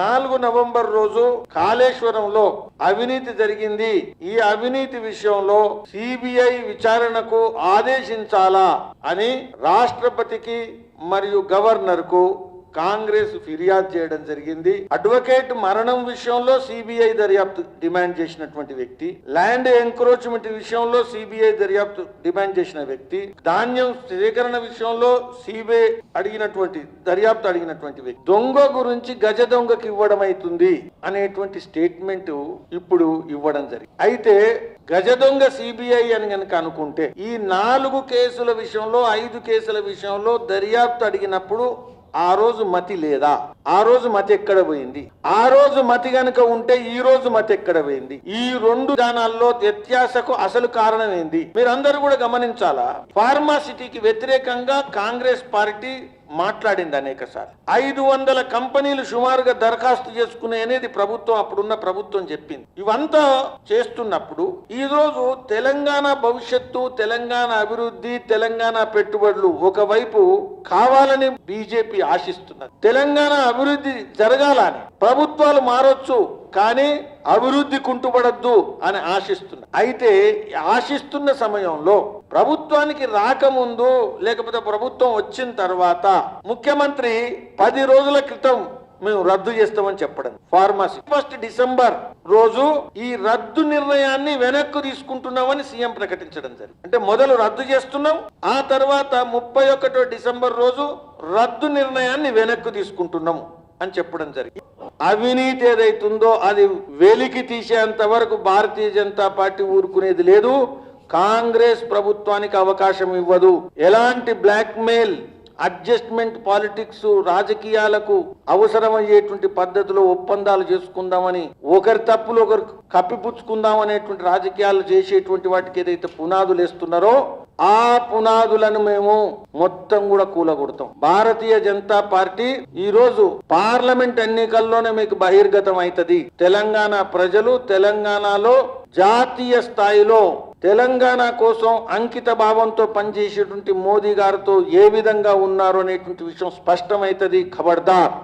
నాలుగు నవంబర్ రోజు కాళేశ్వరంలో అవినీతి జరిగింది. ఈ అవినీతి విషయంలో సిబిఐ విచారణకు ఆదేశించాలా అని రాష్ట్రపతికి మరియు గవర్నర్కు కాంగ్రెస్ ఫిర్యాదు చేయడం జరిగింది. అడ్వకేట్ మరణం విషయంలో సిబిఐ దర్యాప్తు డిమాండ్ చేసినటువంటి వ్యక్తి ల్యాండ్ ఎంక్రోచ్మెంట్ విషయంలో సిబిఐ దర్యాప్తు డిమాండ్ చేసిన వ్యక్తి ధాన్యం సేకరణ విషయంలో సిబిఐ అడిగినటువంటి దర్యాప్తు అడిగినటువంటి వ్యక్తి. దొంగ గురించి గజ దొంగకి ఇవ్వడం అవుతుంది అనేటువంటి స్టేట్మెంట్ ఇప్పుడు ఇవ్వడం జరిగింది. అయితే గజ దొంగ సిబిఐ అని కనుక అనుకుంటే ఈ నాలుగు కేసుల విషయంలో ఐదు కేసుల విషయంలో దర్యాప్తు అడిగినప్పుడు ఆ రోజు మతి లేదా? ఆ రోజు మతి ఎక్కడ పోయింది? ఆ రోజు మతి గనక ఉంటే ఈ రోజు మతి ఎక్కడ పోయింది? ఈ రెండు దానాల్లో వ్యత్యాసకు అసలు కారణం ఏంది? మీరందరూ కూడా గమనించాలా? ఫార్మాసిటీకి వ్యతిరేకంగా కాంగ్రెస్ పార్టీ మాట్లాడింది అనేక సార్లు. ఐదు వందల కంపెనీలు సుమారుగా దరఖాస్తు చేసుకునే అనేది ప్రభుత్వం అప్పుడున్న ప్రభుత్వం చెప్పింది. ఇవంతా చేస్తున్నప్పుడు ఈ రోజు తెలంగాణ భవిష్యత్తు తెలంగాణ అభివృద్ధి తెలంగాణ పెట్టుబడులు ఒకవైపు కావాలని బీజేపీ ఆశిస్తున్నది. తెలంగాణ అభివృద్ధి జరగాలని ప్రభుత్వాలు మారొచ్చు కానీ అభివృద్ధి కుంటుపడద్దు అని ఆశిస్తున్నా. అయితే ఆశిస్తున్న సమయంలో ప్రభుత్వానికి రాకముందు లేకపోతే ప్రభుత్వం వచ్చిన తర్వాత ముఖ్యమంత్రి పది రోజుల క్రితం మేము రద్దు చేస్తామని చెప్పడం. ఫార్మసీ ఫస్ట్ డిసెంబర్ రోజు ఈ రద్దు నిర్ణయాన్ని వెనక్కు తీసుకుంటున్నామని సీఎం ప్రకటించడం జరిగింది. అంటే మొదలు రద్దు చేస్తున్నాం ఆ తర్వాత ముప్పై ఒకటో డిసెంబర్ రోజు రద్దు నిర్ణయాన్ని వెనక్కు తీసుకుంటున్నాం అని చెప్పడం జరిగింది. అవినీతి ఏదైతుందో అది వెలికి తీసేంత వరకు భారతీయ జనతా పార్టీ ఊరుకునేది లేదు. కాంగ్రెస్ ప్రభుత్వానికి అవకాశం ఇవ్వదు. ఎలాంటి బ్లాక్ మెయిల్ అడ్జస్ట్మెంట్ పాలిటిక్స్ రాజకీయాలకు అవసరమయ్యేటువంటి పద్ధతిలో ఒప్పందాలు చేసుకుందామని ఒకరి తప్పులు ఒకరు కప్పిపుచ్చుకుందాం అనేటువంటి రాజకీయాలు చేసేటువంటి వాటికి ఏదైతే పునాదులు వేస్తున్నారో ఆ పునాదులను మేము మొత్తం కూడా కూలగొడతాం. భారతీయ జనతా పార్టీ ఈ రోజు పార్లమెంట్ ఎన్నికల్లోనే మీకు బహిర్గతం అవుతుంది. తెలంగాణ ప్రజలు తెలంగాణలో జాతీయ స్థాయిలో తెలంగాణ కోసం అంకిత భావంతో పనిచేసేటువంటి మోదీ గారితో ఏ విధంగా ఉన్నారు అనేటువంటి విషయం స్పష్టమవుతుంది. ఖబర్దార్.